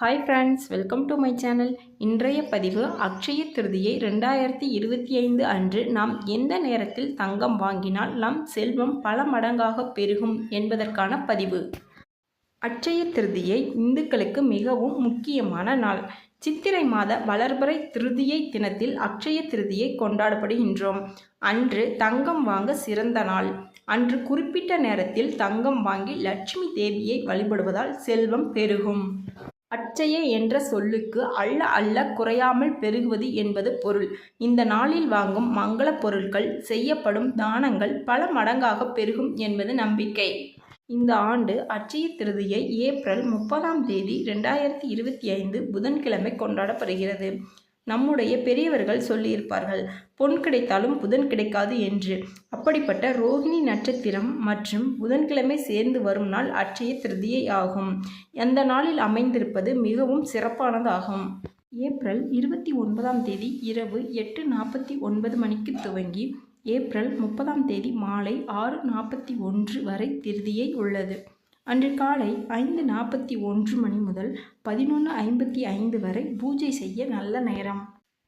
Hi friends welcome to my channel இன்றைய பதிவு அக்ஷய திருதியை ரெண்டாயிரத்தி இருபத்தி ஐந்து அன்று நாம் எந்த நேரத்தில் தங்கம் வாங்கினால் நம் செல்வம் பல மடங்காக பெருகும் என்பதற்கான பதிவு. அட்சய திருதியை இந்துக்களுக்கு மிகவும் முக்கியமான நாள். சித்திரை மாத வளர்பறை திருதியை தினத்தில் அக்ஷய திருதியை கொண்டாடப்படுகின்றோம். அன்று தங்கம் வாங்க சிறந்த நாள். அன்று குறிப்பிட்ட நேரத்தில் தங்கம் வாங்கி லட்சுமி தேவியை வழிபடுவதால் செல்வம் பெருகும். அச்சய என்ற சொல்லுக்கு அள்ள அள்ள குறையாமல் பெருகுவது என்பது பொருள். இந்த நாளில் வாங்கும் மங்கள பொருட்கள் செய்யப்படும் தானங்கள் பல மடங்காக பெருகும் என்பது நம்பிக்கை. இந்த ஆண்டு அச்சய திருதியை ஏப்ரல் முப்பதாம் தேதி ரெண்டாயிரத்தி இருபத்தி ஐந்து புதன்கிழமை கொண்டாடப்படுகிறது. நம்முடைய பெரியவர்கள் சொல்லியிருப்பார்கள் பொன் கிடைத்தாலும் புதன் கிடைக்காது என்று. அப்படிப்பட்ட ரோஹிணி நட்சத்திரம் மற்றும் புதன்கிழமை சேர்ந்து வரும் நாள் அட்சய திருதியை ஆகும். அந்த நாளில் அமைந்திருப்பது மிகவும் சிறப்பானதாகும். ஏப்ரல் இருபத்தி ஒன்பதாம் தேதி இரவு எட்டு நாற்பத்தி ஒன்பது மணிக்கு துவங்கி ஏப்ரல் முப்பதாம் தேதி மாலை ஆறு நாற்பத்தி ஒன்று வரை திருதியை உள்ளது. அன்று காலை ஐந்து நாற்பத்தி ஒன்று மணி முதல் பதினொன்று ஐம்பத்தி ஐந்து வரை பூஜை செய்ய நல்ல நேரம்.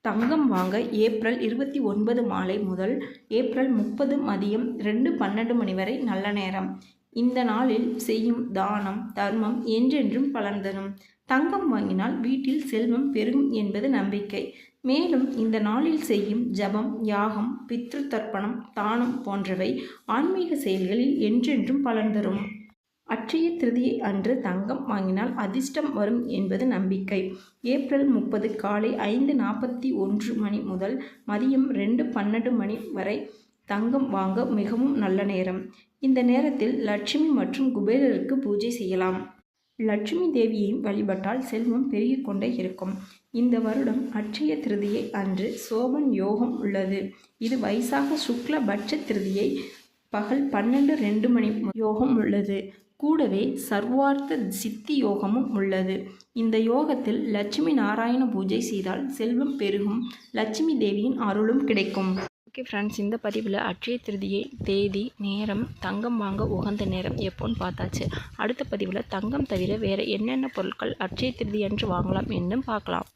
தங்கம் வாங்க ஏப்ரல் இருபத்தி ஒன்பது மாலை முதல் ஏப்ரல் முப்பது மதியம் ரெண்டு பன்னெண்டு மணி வரை நல்ல நேரம். இந்த நாளில் செய்யும் தானம் தர்மம் என்றென்றும் பலன் தரும் தங்கம் வாங்கினால் வீட்டில் செல்வம் பெருகும் என்பது நம்பிக்கை. மேலும் இந்த நாளில் செய்யும் ஜபம் யாகம் பித்ரு தர்ப்பணம் தானம் போன்றவை ஆன்மீக செயல்களில் என்றென்றும் பலன் தரும் அட்சய திருதியை அன்று தங்கம் வாங்கினால் அதிர்ஷ்டம் வரும் என்பது நம்பிக்கை. ஏப்ரல் முப்பது காலை ஐந்து நாற்பத்தி ஒன்று மணி முதல் மதியம் ரெண்டு பன்னெண்டு மணி வரை தங்கம் வாங்க மிகவும் நல்ல நேரம். இந்த நேரத்தில் லட்சுமி மற்றும் குபேரருக்கு பூஜை செய்யலாம். லட்சுமி தேவியை வழிபட்டால் செல்வம் பெருகி கொண்டே இருக்கும். இந்த வருடம் அட்சய திருதியை அன்று சோபன் யோகம் உள்ளது. இது வைசாக சுக்ல பட்ச திருதியை பகல் பன்னெண்டு ரெண்டு மணி யோகம் உள்ளது. கூடவே சர்வார்த்த சித்தி யோகமும் உள்ளது. இந்த யோகத்தில் லட்சுமி நாராயண பூஜை செய்தால் செல்வம் பெருகும். லட்சுமி தேவியின் அருளும் கிடைக்கும். ஓகே ஃப்ரெண்ட்ஸ் இந்த பதிவில் அட்சய திருதியை தேதி நேரம் தங்கம் வாங்க உகந்த நேரம் எப்போன்னு பார்த்தாச்சு. அடுத்த பதிவில் தங்கம் தவிர வேறு என்னென்ன பொருட்கள் அட்சய திருதி என்று வாங்கலாம் என்னும் பார்க்கலாம்.